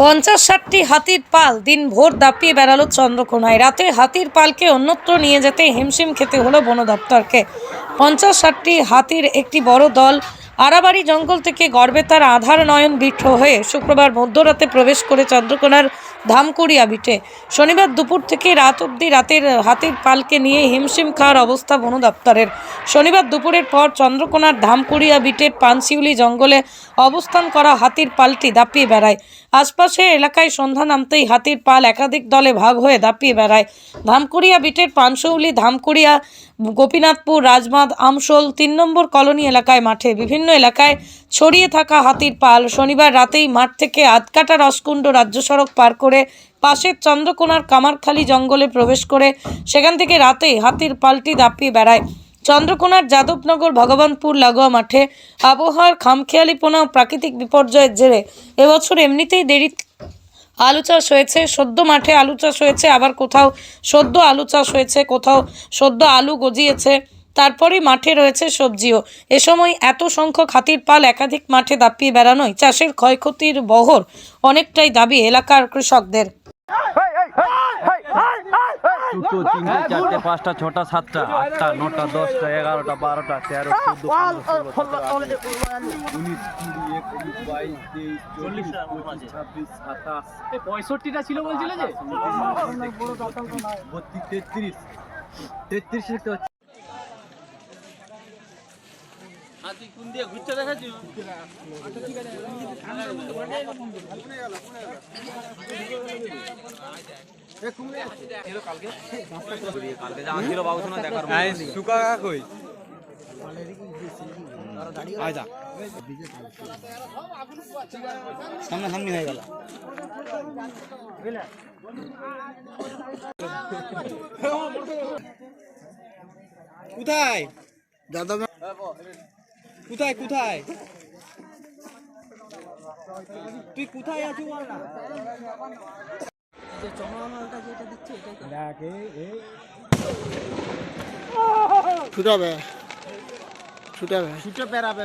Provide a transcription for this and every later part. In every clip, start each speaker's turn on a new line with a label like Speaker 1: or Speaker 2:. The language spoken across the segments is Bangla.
Speaker 1: পঞ্চাশ ষাটটি হাতির পাল দিন ভোর দাপিয়ে বেড়ালো চন্দ্রকোনায়। রাতে হাতির পালকে অন্যত্র নিয়ে যেতে হিমশিম খেতে হলো বন দপ্তরকে। পঞ্চাশ ষাটটি হাতির একটি বড় দল আড়াবাড়ি জঙ্গল থেকে গর্বে তার আধার নয়ন বিঠ হয়ে শুক্রবার মধ্যরাতে প্রবেশ করে চন্দ্রকোনার ধামকুড়িয়া বিটে। শনিবার দুপুর থেকে রাত অবধি রাতের হাতির পালকে নিয়ে হিমশিম খাওয়ার অবস্থা বন দপ্তরের। শনিবার দুপুরের পর চন্দ্রকোনার ধামকুড়িয়া বিটের পানশিউলি জঙ্গলে অবস্থান করা হাতির পালটি দাপিয়ে বেড়ায়। আশপাশে এলাকায় সন্ধ্যা নামতেই হাতির পাল একাধিক দলে ভাগ হয়ে দাপিয়ে বেড়ায়। ধামকুড়িয়া বিটের পানশৌলি ধামকুড়িয়া গোপীনাথপুর, রাজমাদ, আমশোল তিন নম্বর কলোনি এলাকায় মাঠে বিভিন্ন এলাকায় ছড়িয়ে থাকা হাতির পাল শনিবার রাতেই মাঠ থেকে আধকাটা রসকুণ্ড রাজ্য সড়ক পার করে পাশের চন্দ্রকোনার কামারখালী জঙ্গলে প্রবেশ করে সেখান থেকে রাতে হাতির পালটি দাপিয়ে বেড়ায়। চন্দ্রকোনার যাদবনগর, ভগবানপুর, লাগোয়া মাঠে আবহাওয়ার খামখেয়ালিপনা ও প্রাকৃতিক বিপর্যয়ের জেরে এবছর এমনিতেই দেরি আলু চাষ হয়েছে, সদ্য মাঠে আলু চাষ হয়েছে, আবার কোথাও সদ্য আলু চাষ হয়েছে, কোথাও সদ্য আলু গজিয়েছে, তারপরেই মাঠে রয়েছে সবজিও। এ সময় এত সংখ্যক হাতির পাল একাধিক মাঠে দাপিয়ে বেড়ানোয় চাষের ক্ষয়ক্ষতির বহর অনেকটাই দাবি এলাকার কৃষকদের।
Speaker 2: দুটো তিনটে চারটে পাঁচটা ছটা সাতটা আটটা নটা দশটা এগারোটা বারোটা তেরো চোদ্দ পনেরো ষোলো সতেরো আঠেরো উনিশ কুড়ি একুশ বাইশ তেইশ চল্লিশ পঁচিশ ছাব্বিশ সাতাশ
Speaker 3: পঁয়ষট্টিটা ছিল বলছিল যে?
Speaker 2: বত্রিশ তেত্রিশ তেত্রিশ সুকা কই? সামনে সামনে হয়ে গেল। কোথায়? দাদা কোথায় কোথায়? তুই কোথায় আছিস বল না?
Speaker 4: ছুটাবে ছুটাবে।
Speaker 2: ছুটে পেরাবে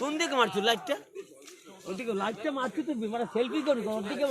Speaker 3: কোন দিকে মারছো লাইটটা ওদিকে লাইটটা মারছো তুমি মানে সেলফি করি ওর দিকে